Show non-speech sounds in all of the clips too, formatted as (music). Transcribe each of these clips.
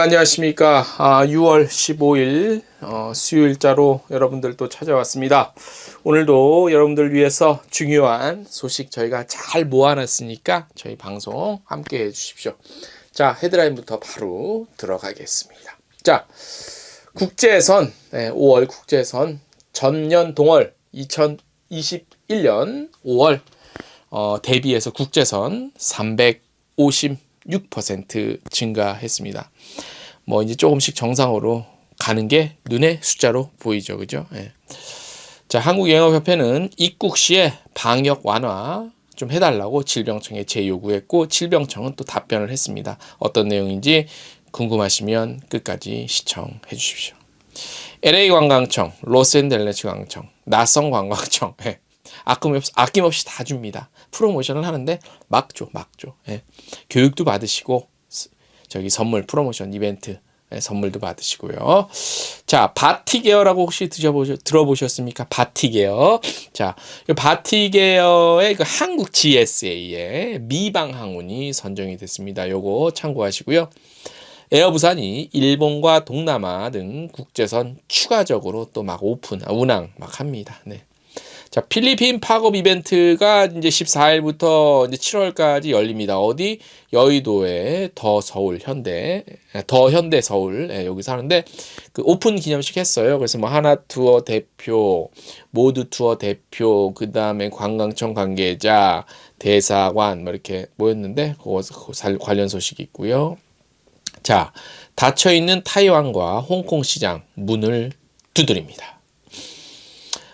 안녕하십니까. 아, 6월 15일 어, 수요일자로 여러분들 또 찾아왔습니다. 오늘도 여러분들 위해서 중요한 소식 저희가 잘 모아놨으니까 저희 방송 함께 해주십시오. 자, 헤드라인부터 바로 들어가겠습니다. 자, 국제선, 네, 5월 국제선 전년 동월 2021년 5월 어, 대비해서 국제선 356% 증가했습니다. 뭐 이제 조금씩 정상으로 가는 게 눈에 숫자로 보이죠. 그죠? 예. 자, 한국영업협회는 입국 시에 방역 완화 좀 해달라고 질병청에 재요구했고 질병청은 또 답변을 했습니다. 어떤 내용인지 궁금하시면 끝까지 시청해 주십시오. LA 관광청, 로스앤젤레스 관광청, 나성 관광청, 예. 아낌없이, 아낌없이 다 줍니다. 프로모션을 하는데 막 줘, 막 줘. 예. 교육도 받으시고 저기 선물 프로모션 이벤트 예, 선물도 받으시고요. 자, 바티게어라고 혹시 드셔보셨, 들어보셨습니까? 바티게어. 자, 바티게어의 그 한국 GSA의 미방 항운이 선정이 됐습니다. 요거 참고하시고요. 에어부산이 일본과 동남아 등 국제선 추가적으로 또 막 오픈, 아, 운항 막 합니다. 네. 자, 필리핀 팝업 이벤트가 이제 14일부터 이제 7월까지 열립니다. 어디? 여의도에 더 서울 현대, 더 현대 서울, 예, 여기서 하는데 그 오픈 기념식 했어요. 그래서 뭐 하나 투어 대표, 모두 투어 대표, 그 다음에 관광청 관계자, 대사관, 뭐 이렇게 모였는데, 그거 관련 소식이 있고요. 자, 닫혀 있는 타이완과 홍콩 시장 문을 두드립니다.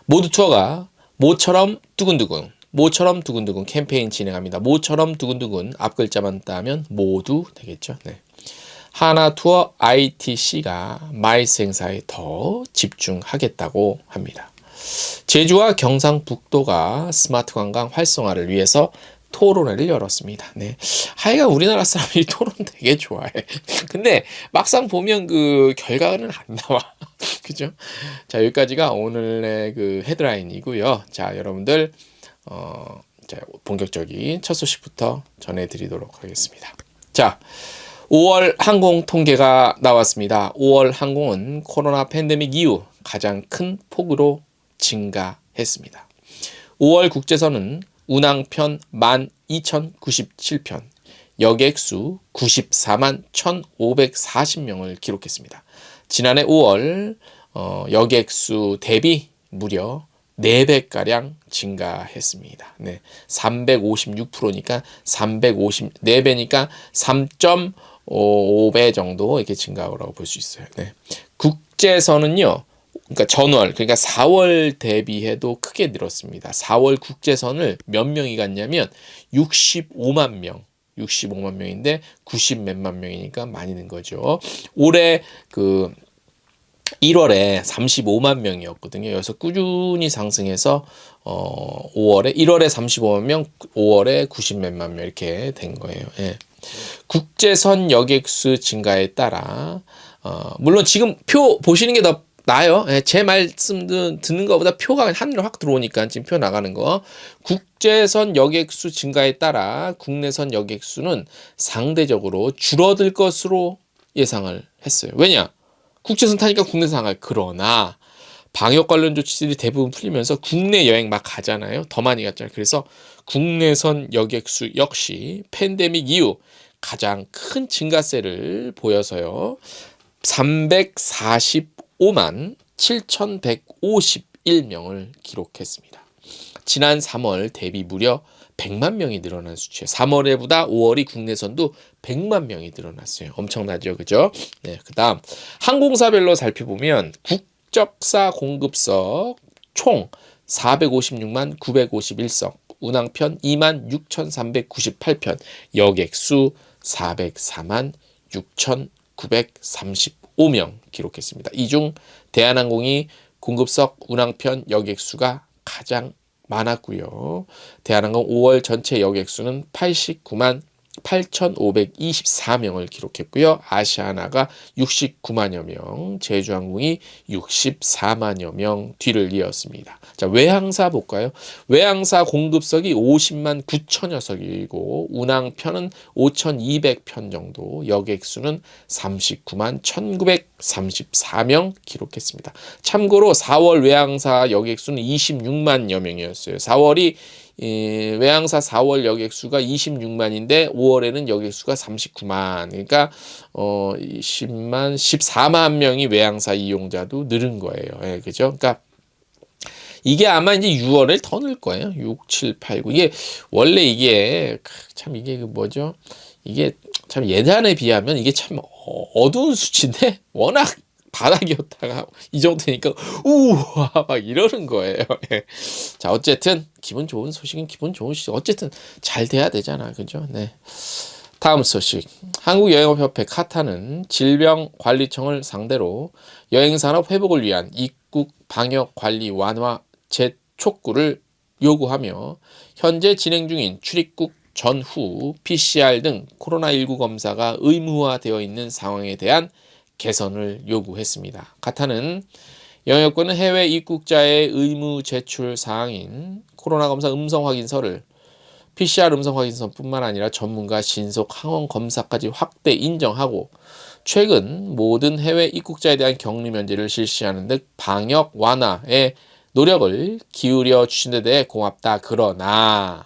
모두 투어가 모처럼 두근두근 모처럼 두근두근 캠페인 진행합니다. 모처럼 두근두근 앞 글자만 따면 모두 되겠죠. 네. 하나 투어 ITC가 마이스 행사에 더 집중하겠다고 합니다. 제주와 경상북도가 스마트 관광 활성화를 위해서 토론회를 열었습니다. 네. 하여간 우리나라 사람들이 (laughs) 토론 되게 좋아해. 근데 막상 보면 그 결과는 안 나와. (laughs) 그죠? 자, 여기까지가 오늘의 그 헤드라인이고요. 자, 여러분들, 어, 자, 본격적인 첫 소식부터 전해드리도록 하겠습니다. 자, 5월 항공 통계가 나왔습니다. 5월 항공은 코로나 팬데믹 이후 가장 큰 폭으로 증가했습니다. 5월 국제선은 운항편 12,097편, 여객수 94만 1,540명을 기록했습니다. 지난해 5월 어, 여객수 대비 무려 4배가량 증가했습니다. 네. 356%니까 350, 4배니까 3.5배 정도 이렇게 증가하라고 볼 수 있어요. 네. 국제선은요, 그러니까 전월, 그러니까 4월 대비해도 크게 늘었습니다. 4월 국제선을 몇 명이 갔냐면 65만 명. 65만 명인데 90 몇만 명이니까 많이 는 거죠. 올해 그 1월에 35만 명이었거든요. 그래서 꾸준히 상승해서 어 5월에 1월에 35만 명, 5월에 90 몇만 명 이렇게 된 거예요. 예. 국제선 여객수 증가에 따라 어 물론 지금 표 보시는 게 더 나요. 예, 제 말씀 듣는 것보다 표가 한눈에 확 들어오니까 지금 표 나가는 거. 국제선 여객수 증가에 따라 국내선 여객수는 상대적으로 줄어들 것으로 예상을 했어요. 왜냐? 국제선 타니까 국내선 갈. 그러나 방역 관련 조치들이 대부분 풀리면서 국내 여행 막 가잖아요. 더 많이 갔잖아요. 그래서 국내선 여객수 역시 팬데믹 이후 가장 큰 증가세를 보여서요. 340 5만 7,151명을 기록했습니다. 지난 3월 대비 무려 100만 명이 늘어난 수치예요. 3월에보다 5월이 국내선도 100만 명이 늘어났어요. 엄청나죠, 그죠? 네, 그다음 항공사별로 살펴보면 국적사 공급석 총 456만 951석, 운항편 2만 6,398편, 여객수 404만 6,930 5명 기록했습니다. 이 중 대한항공이 공급석 운항편 여객수가 가장 많았고요. 대한항공 5월 전체 여객수는 89만 8,524명을 기록했고요. 아시아나가 69만여 명, 제주항공이 64만여 명 뒤를 이었습니다. 자, 외항사 볼까요? 외항사 공급석이 50만 9천여 석이고 운항편은 5,200편 정도, 여객수는 39만 1,934명 기록했습니다. 참고로 4월 외항사 여객수는 26만여 명이었어요. 4월이 이 외항사 4월 여객수가 26만인데 5월에는 여객수가 39만. 그러니까 어 10만 14만 명이 외항사 이용자도 늘은 거예요. 예, 그죠? 그러니까 이게 아마 이제 6월에 더 늘 거예요. 6, 7, 8, 9. 이게 원래 이게 참 이게 그 뭐죠? 이게 참 예전에 비하면 이게 참 어두운 수치인데 (laughs) 워낙 바닥이었다가 이 정도니까 우와 막 이러는 거예요. 예. 자 어쨌든 기분 좋은 소식은 기분 좋은 소식. 어쨌든 잘 돼야 되잖아, 그죠? 네. 다음 소식. 한국여행업협회 카타는 질병관리청을 상대로 여행산업 회복을 위한 입국 방역 관리 완화 재촉구를 요구하며 현재 진행 중인 출입국 전후 PCR 등 코로나19 검사가 의무화되어 있는 상황에 대한 개선을 요구했습니다. 카타는 영역권은 해외 입국자의 의무 제출 사항인 코로나 검사 음성 확인서를 PCR 음성 확인서뿐만 아니라 전문가 신속 항원 검사까지 확대 인정하고 최근 모든 해외 입국자에 대한 격리 면제를 실시하는 등 방역 완화에 노력을 기울여 주신 데 대해 고맙다. 그러나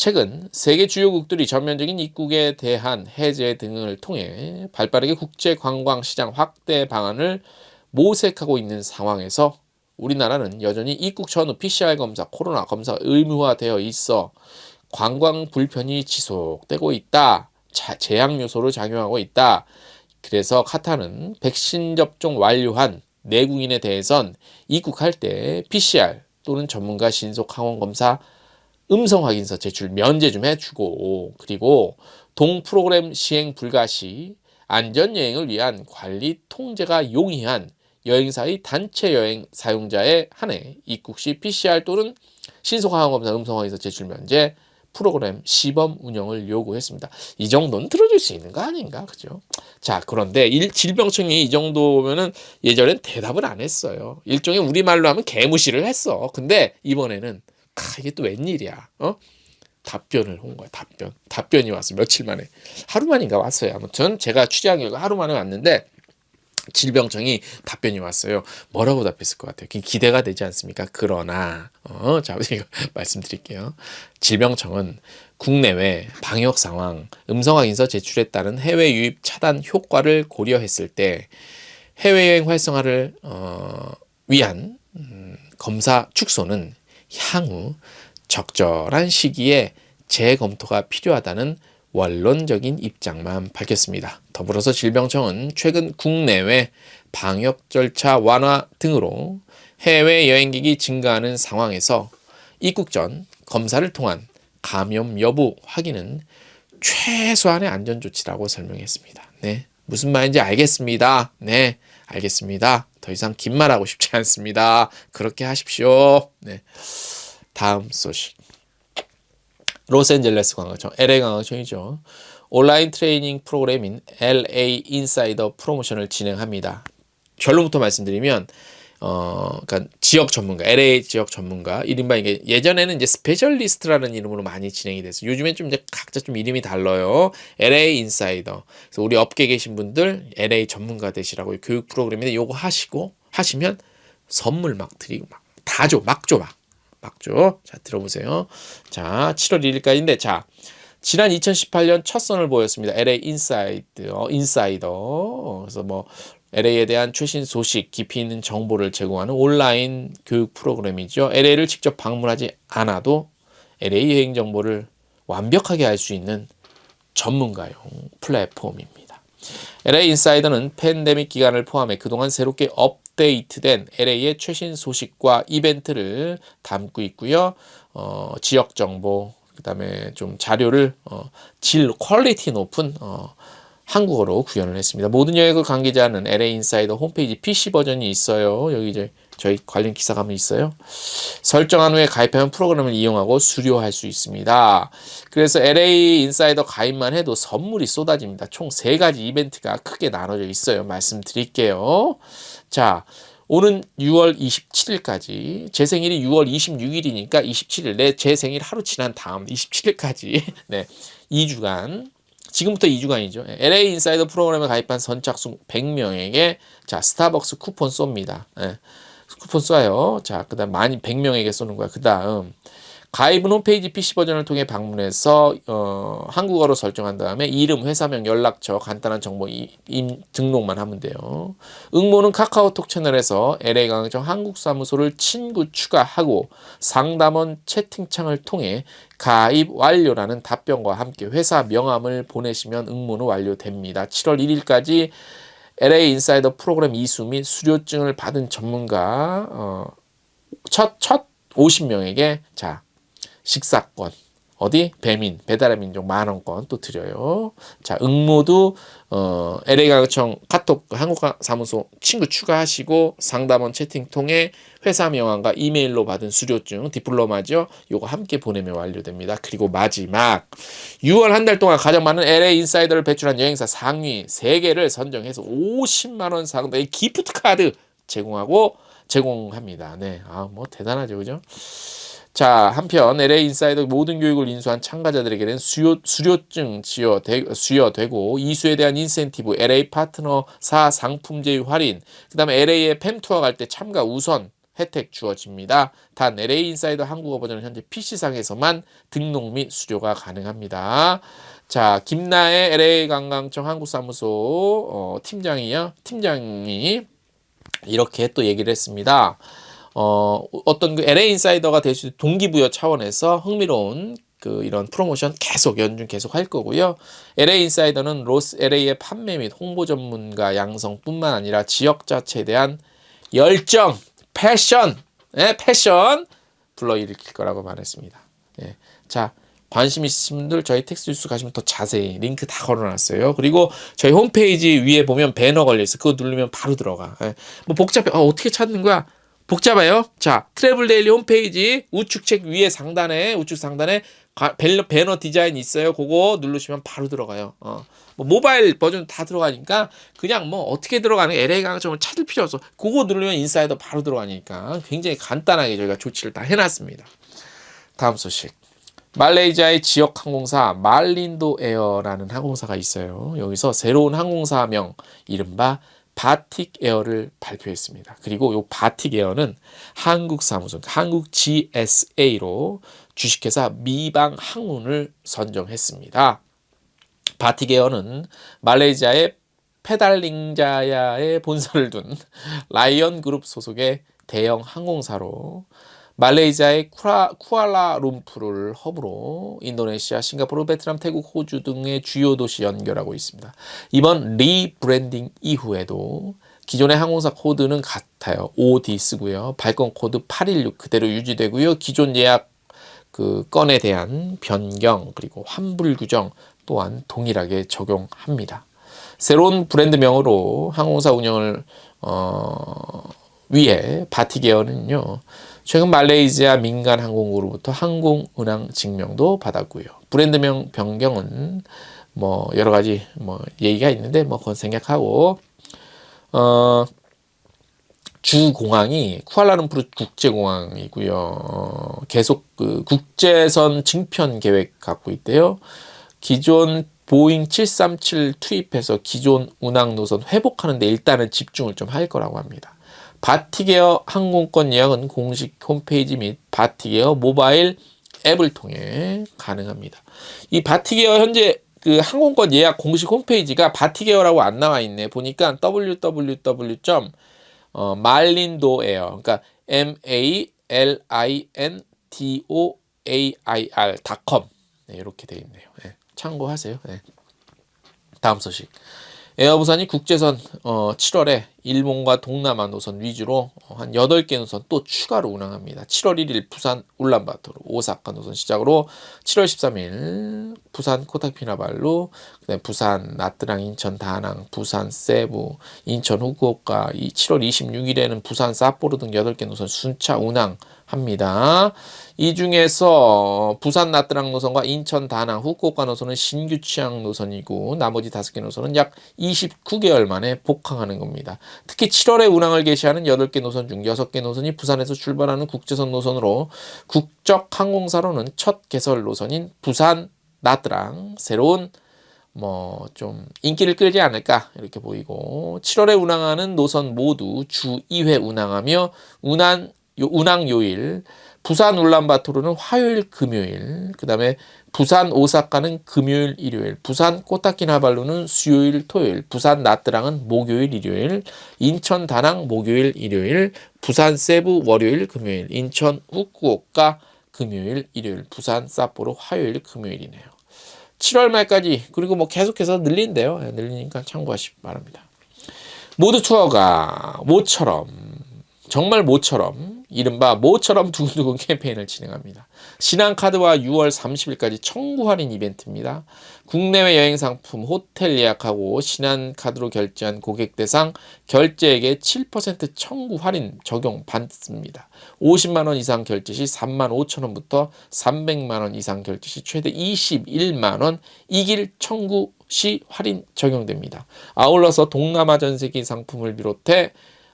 최근 세계 주요국들이 전면적인 입국에 대한 해제 등을 통해 발빠르게 국제 관광 시장 확대 방안을 모색하고 있는 상황에서 우리나라는 여전히 입국 전후 PCR 검사, 코로나 검사 의무화되어 있어 관광 불편이 지속되고 있다. 제약 요소로 작용하고 있다. 그래서 카타는 백신 접종 완료한 내국인에 대해선 입국할 때 PCR 또는 전문가 신속 항원 검사 음성 확인서 제출 면제 좀 해주고 그리고 동 프로그램 시행 불가 시 안전 여행을 위한 관리 통제가 용이한 여행사의 단체 여행 사용자에 한해 입국 시 PCR 또는 신속 항원 검사 음성 확인서 제출 면제 프로그램 시범 운영을 요구했습니다. 이 정도는 들어줄 수 있는 거 아닌가, 그죠? 자, 그런데 일, 질병청이 이 정도면은 예전엔 대답을 안 했어요. 일종의 우리말로 하면 개무시를 했어. 근데 이번에는 아, 이게 또 웬일이야. 어? 답변을 온 거야. 답변. 답변이 왔어. 며칠 만에. 하루 만인가 왔어요. 아무튼 제가 취재한 결과 하루 만에 왔는데 질병청이 답변이 왔어요. 뭐라고 답했을 것 같아요? 기대가 되지 않습니까? 그러나 어, 자, (laughs) 이거 말씀드릴게요. 질병청은 국내외 방역 상황, 음성 확인서 제출에 따른 해외 유입 차단 효과를 고려했을 때 해외여행 활성화를 어, 위한 음, 검사 축소는 향후 적절한 시기에 재검토가 필요하다는 원론적인 입장만 밝혔습니다. 더불어서 질병청은 최근 국내외 방역 절차 완화 등으로 해외 여행객이 증가하는 상황에서 입국 전 검사를 통한 감염 여부 확인은 최소한의 안전 조치라고 설명했습니다. 네. 무슨 말인지 알겠습니다. 네. 알겠습니다. 더 이상 긴 말하고 싶지 않습니다. 그렇게 하십시오. 네. 다음 소식. 로스앤젤레스 관광청, LA 관광청이죠. 온라인 트레이닝 프로그램인 LA 인사이더 프로모션을 진행합니다. 결론부터 말씀드리면 어, 그러니까 지역 전문가, LA 지역 전문가, 이른바 이게 예전에는 이제 스페셜리스트라는 이름으로 많이 진행이 됐어요. 요즘엔 좀 이제 각자 좀 이름이 달라요. LA 인사이더. 그래서 우리 업계 계신 분들 LA 전문가 되시라고 교육 프로그램인데 요거 하시고 하시면 선물 막 드리고 막 다 줘, 막 줘, 막. 막 줘. 자, 들어보세요. 자, 7월 1일까지인데, 자, 지난 2018년 첫 선을 보였습니다. LA 인사이드, 어, 인사이더. 그래서 뭐, LA에 대한 최신 소식, 깊이 있는 정보를 제공하는 온라인 교육 프로그램이죠. LA를 직접 방문하지 않아도 LA 여행 정보를 완벽하게 알 수 있는 전문가용 플랫폼입니다. LA 인사이더는 팬데믹 기간을 포함해 그동안 새롭게 업데이트된 LA의 최신 소식과 이벤트를 담고 있고요. 어, 지역 정보, 그다음에 좀 자료를 어, 질 퀄리티 높은 어, 한국어로 구현을 했습니다. 모든 여행을 관계자는 LA 인사이더 홈페이지 PC 버전이 있어요. 여기 이제 저희 관련 기사가 있어요. 설정한 후에 가입하면 프로그램을 이용하고 수료할 수 있습니다. 그래서 LA 인사이더 가입만 해도 선물이 쏟아집니다. 총 세 가지 이벤트가 크게 나눠져 있어요. 말씀드릴게요. 자, 오는 6월 27일까지 제 생일이 6월 26일이니까 27일 내 제 생일 하루 지난 다음 27일까지 (laughs) 네 2주간 지금부터 2주간이죠. LA 인사이더 프로그램에 가입한 선착순 100명에게 자 스타벅스 쿠폰 쏩니다. 예, 쿠폰 쏴요. 자 그다음 많이 100명에게 쏘는 거야. 그다음 가입은 홈페이지 PC 버전을 통해 방문해서 어, 한국어로 설정한 다음에 이름, 회사명, 연락처, 간단한 정보 이, 임, 등록만 하면 돼요. 응모는 카카오톡 채널에서 LA강정 한국 사무소를 친구 추가하고 상담원 채팅창을 통해 가입 완료라는 답변과 함께 회사 명함을 보내시면 응모는 완료됩니다. 7월 1일까지 LA 인사이더 프로그램 이수 및 수료증을 받은 전문가 어, 첫, 첫 50명에게 자 식사권 어디 배민 배달의 민족 만 원권 또 드려요. 자 응모도 어 LA 가구청 카톡 한국 사무소 친구 추가하시고 상담원 채팅 통해 회사 명함과 이메일로 받은 수료증 디플로마죠. 요거 함께 보내면 완료됩니다. 그리고 마지막 6월 한 달 동안 가장 많은 LA 인사이더를 배출한 여행사 상위 3개를 선정해서 50만 원 상당의 기프트 카드 제공하고 제공합니다. 네. 아, 뭐 대단하죠. 그죠? 자, 한편 LA 인사이더 모든 교육을 인수한 참가자들에게는 수요, 수료증 지어되, 수여되고 이수에 대한 인센티브, LA 파트너사 상품 제휴 할인, 그 다음에 LA에 팸 투어 갈 때 참가 우선 혜택 주어집니다. 단 LA 인사이더 한국어 버전은 현재 PC상에서만 등록 및 수료가 가능합니다. 자, 김나의 LA 관광청 한국사무소 어, 팀장이요. 팀장이 이렇게 또 얘기를 했습니다. 어, 어떤 그 LA 인사이더가 될 수 있는 동기부여 차원에서 흥미로운 그 이런 프로모션 계속 연중 계속 할 거고요. LA 인사이더는 로스 LA의 판매 및 홍보 전문가 양성뿐만 아니라 지역 자체에 대한 열정, 패션, 예, 패션 불러일으킬 거라고 말했습니다. 예. 자, 관심 있으신 분들 저희 텍스트 뉴스 가시면 더 자세히 링크 다 걸어놨어요. 그리고 저희 홈페이지 위에 보면 배너 걸려 있어. 그거 누르면 바로 들어가. 예. 뭐 복잡해. 어, 어떻게 찾는 거야? 복잡해요. 자, 트래블 데일리 홈페이지 우측 책 위에 상단에 우측 상단에 가, 배너, 배너 디자인 있어요. 그거 누르시면 바로 들어가요. 어. 뭐 모바일 버전 다 들어가니까 그냥 뭐 어떻게 들어가는 LA 강점을 찾을 필요 없어. 그거 누르면 인사이더 바로 들어가니까 굉장히 간단하게 저희가 조치를 다 해놨습니다. 다음 소식. 말레이시아의 지역 항공사 말린도 에어라는 항공사가 있어요. 여기서 새로운 항공사명 이른바 바틱 에어를 발표했습니다. 그리고 이 바틱 에어는 한국 사무소, 한국 GSA로 주식회사 미방 항운을 선정했습니다. 바틱 에어는 말레이시아의 페달링자야에 본사를 둔 라이언 그룹 소속의 대형 항공사로 말레이시아의 쿠라, 쿠알라룸푸르를 허브로 인도네시아, 싱가포르, 베트남, 태국, 호주 등의 주요 도시 연결하고 있습니다. 이번 리브랜딩 이후에도 기존의 항공사 코드는 같아요. OD 쓰고요. 발권 코드 816 그대로 유지되고요. 기존 예약 그 건에 대한 변경 그리고 환불 규정 또한 동일하게 적용합니다. 새로운 브랜드명으로 항공사 운영을 어, 위해 바티게어는요. 최근 말레이시아 민간 항공으로부터 항공 운항 증명도 받았고요. 브랜드명 변경은 뭐 여러 가지 뭐 얘기가 있는데 뭐 그건 생략하고 어, 주 공항이 쿠알라룸푸르 국제공항이고요. 어, 계속 그 국제선 증편 계획 갖고 있대요. 기존 보잉 737 투입해서 기존 운항 노선 회복하는데 일단은 집중을 좀 할 거라고 합니다. 바티게어 항공권 예약은 공식 홈페이지 및 바티게어 모바일 앱을 통해 가능합니다. 이 바티게어 현재 그 항공권 예약 공식 홈페이지가 바티게어라고 안 나와 있네. 보니까 www. 어, 말린도에어 그러니까 m a l i n d o a i r.com 네, 이렇게 돼 있네요. 네, 참고하세요. 네. 다음 소식. 에어부산이 국제선 어, 7월에 일본과 동남아 노선 위주로 한 8개 노선 또 추가로 운항합니다. 7월 1일 부산 울란바토르 오사카 노선 시작으로 7월 13일 부산 코타키나발루 그다음에 부산 나트랑 인천 다낭 부산 세부 인천 후쿠오카 이 7월 26일에는 부산 삿포로 등 8개 노선 순차 운항 합니다. 이 중에서 부산 나트랑 노선과 인천 다낭 후쿠오카 노선은 신규 취항 노선이고 나머지 5개 노선은 약 29개월 만에 복항하는 겁니다. 특히 7월에 운항을 개시하는 8개 노선 중 6개 노선이 부산에서 출발하는 국제선 노선으로 국적 항공사로는 첫 개설 노선인 부산 나트랑 새로운 뭐 좀 인기를 끌지 않을까 이렇게 보이고 7월에 운항하는 노선 모두 주 2회 운항하며 운항 요, 운항 요일 부산 울란바토르는 화요일 금요일 그 다음에 부산 오사카는 금요일 일요일 부산 코타키나발루는 수요일 토요일 부산 나트랑은 목요일 일요일 인천 다낭 목요일 일요일 부산 세부 월요일 금요일 인천 후쿠오카 금요일 일요일 부산 삿포로 화요일 금요일이네요. 7월 말까지 그리고 뭐 계속해서 늘린대요. 예, 늘리니까 참고하시기 바랍니다. 모두 투어가 모처럼 정말 모처럼 이른바 모처럼 두근두근 (laughs) 캠페인을 진행합니다. 신한카드와 6월 30일까지 청구 할인 이벤트입니다. 국내외 여행 상품 호텔 예약하고 신한카드로 결제한 고객 대상 결제액의 7% 청구 할인 적용 받습니다. 50만 원 이상 결제 시 3만 5천 원부터 300만 원 이상 결제 시 최대 21만 원 이길 청구 시 할인 적용됩니다. 아울러서 동남아 전세기 상품을 비롯해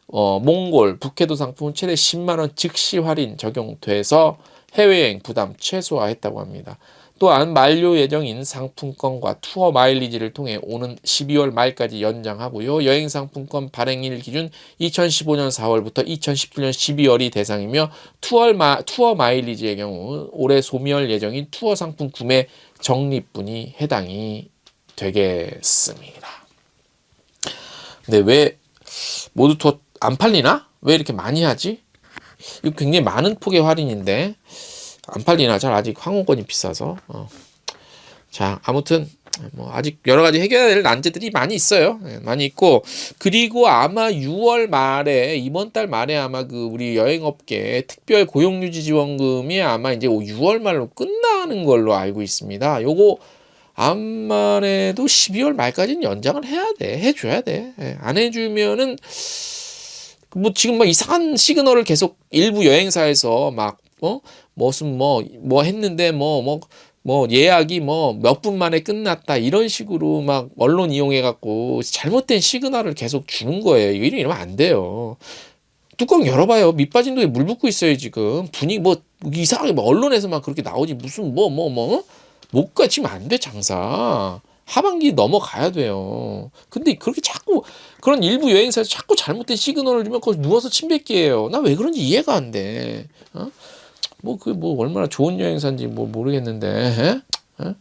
어, 몽골, 북해도 상품은 최대 10만 원 즉시 할인 적용돼서 해외여행 부담 최소화했다고 합니다. 또한 만료 예정인 상품권과 투어 마일리지를 통해 오는 12월 말까지 연장하고요. 여행 상품권 발행일 기준 2015년 4월부터 2017년 12월이 대상이며 투어, 마, 투어 마일리지의 경우 올해 소멸 예정인 투어 상품 구매 적립분이 해당이 되겠습니다. 근데 왜 모두 투어 안 팔리나? 왜 이렇게 많이 하지? 이거 굉장히 많은 폭의 할인인데 안 팔리나? 잘 아직 항공권이 비싸서. 어. 자, 아무튼 뭐 아직 여러 가지 해결해야 될 난제들이 많이 있어요. 예, 많이 있고 그리고 아마 6월 말에 이번 달 말에 아마 그 우리 여행업계 특별 고용유지 지원금이 아마 이제 6월 말로 끝나는 걸로 알고 있습니다. 요거 암만해도 12월 말까지는 연장을 해야 돼. 해줘야 돼. 예, 안 해주면은 뭐 지금 막 이상한 시그널을 계속 일부 여행사에서 막 어? 무슨 뭐뭐 했는데 뭐뭐 뭐 예약이 뭐 몇 분 만에 끝났다 이런 식으로 막 언론 이용해 갖고 잘못된 시그널을 계속 주는 거예요. 이거 이러면 안 돼요. 뚜껑 열어봐요. 밑 빠진 돈에 물 붓고 있어요 지금. 분위기 뭐 이상하게 뭐 언론에서만 그렇게 나오지 무슨 뭐 뭐뭐못 가치면 안 돼 장사. 하반기 넘어가야 돼요. 근데 그렇게 자꾸 그런 일부 여행사에서 자꾸 잘못된 시그널을 주면 거기 누워서 침 뱉기예요. 나 왜 그런지 이해가 안 돼. 어? 뭐그 뭐 얼마나 좋은 여행사인지 뭐 모르겠는데. 에? 에?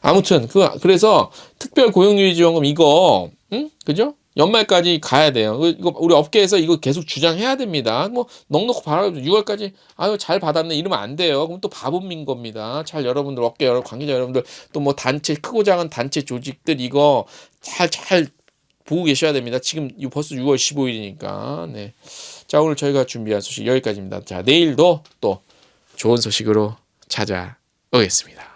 아무튼 그 그래서 특별 고용유지 지원금 이거 응? 그죠? 연말까지 가야 돼요. 이거 우리 업계에서 이거 계속 주장해야 됩니다. 뭐 넉넉히 받아 6월까지 아유 잘 받았네 이러면 안 돼요. 그럼 또 바보민 겁니다. 잘 여러분들 업계 여러 관계자 여러분들 또 뭐 단체 크고 작은 단체 조직들 이거 잘 잘 보고 계셔야 됩니다. 지금 벌써 6월 15일이니까. 네. 자, 오늘 저희가 준비한 소식 여기까지입니다. 자, 내일도 또 좋은 소식으로 찾아오겠습니다.